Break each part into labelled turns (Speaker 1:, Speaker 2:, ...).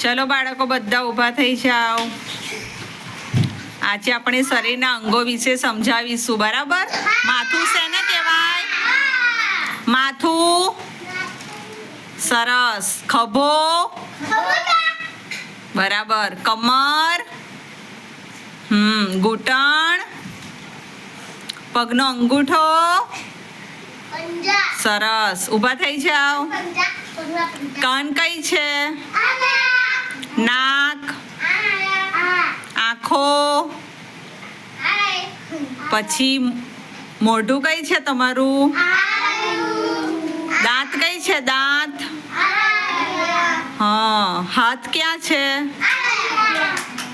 Speaker 1: ચલો બાળકો બધા ઊભા થઈ જાઓ. આજે આપણે શરીરના અંગો વિશે સમજાવીશું બરાબર? માથું શેને કહેવાય? માથું સરસ. ખભો? બરાબર. કમર? હમ ઘૂંટણ? પગનો અંગૂઠો? સરસ. ઊભા થઈ જાઓ. કાન કઈ છે? નાક, આંખો, પછી મોઢું કઈ છે તમારું? દાંત કઈ છે દાંત? હા, હાથ ક્યાં છે?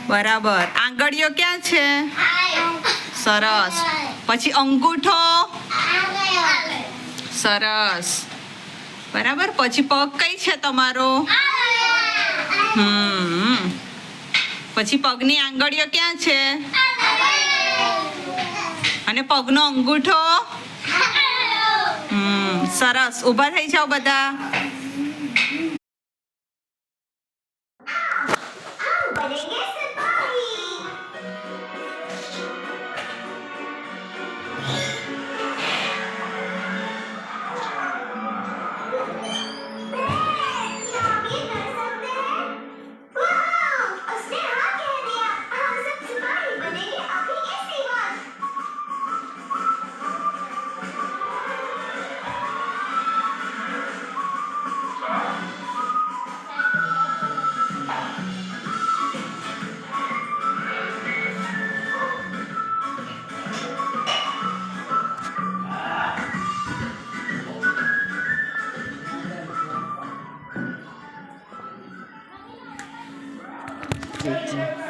Speaker 1: બરાબર. આંગળીઓ ક્યાં છે? સરસ. પછી અંગૂઠો? સરસ. બરાબર. પછી પગ કઈ છે તમારો? હમ. પછી પગની આંગળીઓ ક્યાં છે? અને પગનો અંગૂઠો? હમ સરસ. ઊભા થઈ જાઓ બધા.
Speaker 2: 수도
Speaker 3: 있지.